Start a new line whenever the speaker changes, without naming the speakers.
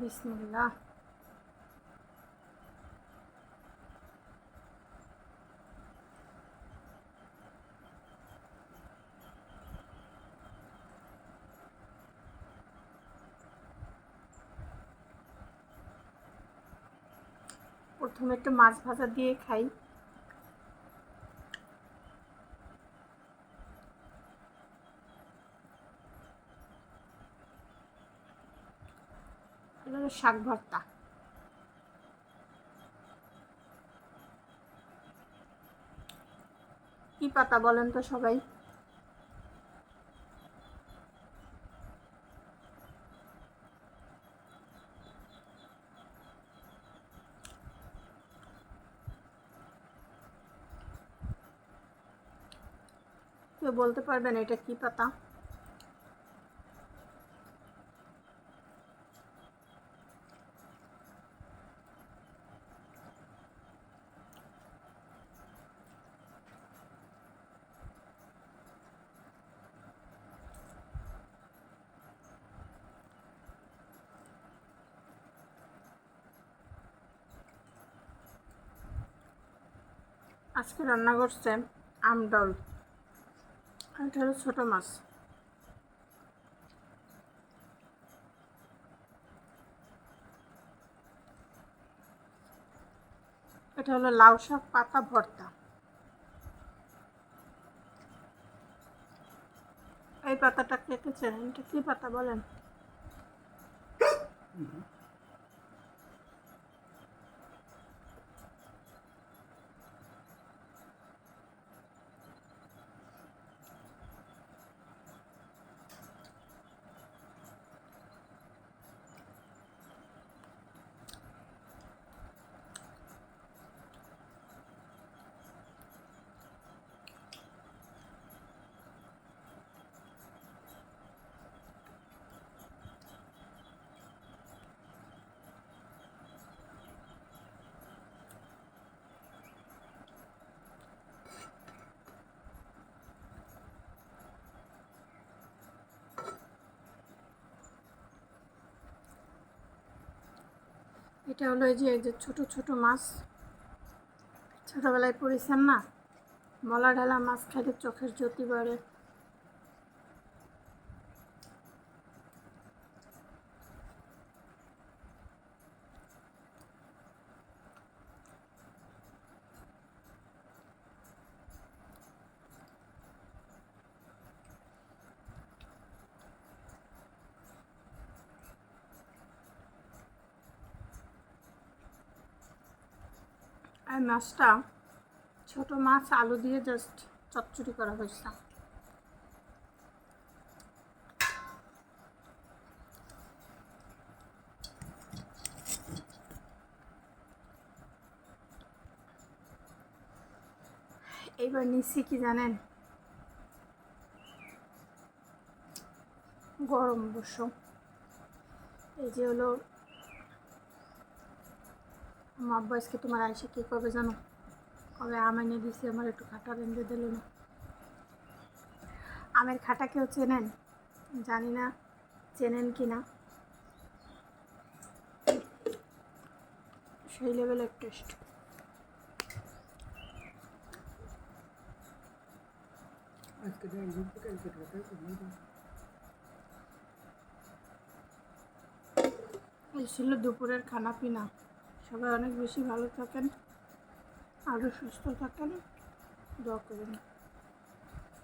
বিসমিল্লাহ। প্রথমে একটু মাছ ভাজা দিয়ে খাই। এটা হলো শাক ভর্তা। কি পাতা বলেন তো সবাই? কেউ বলতে পারবেন এটা কি পাতা? আজকে রান্না করছে আমডল এটা হলো ছোটো মাছ। এটা হলো লাউ শাক, পাতা, ভর্তা। এই পাতাটা কেটেছেন এটা কি পাতা বলেন? এটা হলো এই যে যে ছোটো ছোটো মাছ। ছোটোবেলায় পড়েছেন না? মলা ঢালা মাছ খাইলে চোখের জ্যোতি বাড়ে। আর মাছটা ছোট মাছ, আলু দিয়ে জাস্ট চচ্চড়ি করা হয়েছে। এইবার নিচ্ছি কি জানেন? গরম অবশ্য এই যে হলো আব্বা আজকে তোমার আয়সা কী করবে জানো? কবে আম এনে দিছে আমার একটু খাটা রেঁধে দিল না। আমের খাটা কেউ চেনেন? জানি না চেনেন কি না। সেই লেভেলের টেস্ট
আজকে
এই ছিল দুপুরের খানা পিনা। সবাই অনেক বেশি ভালো থাকেন আরও সুস্থ থাকেন দোয়া করবেন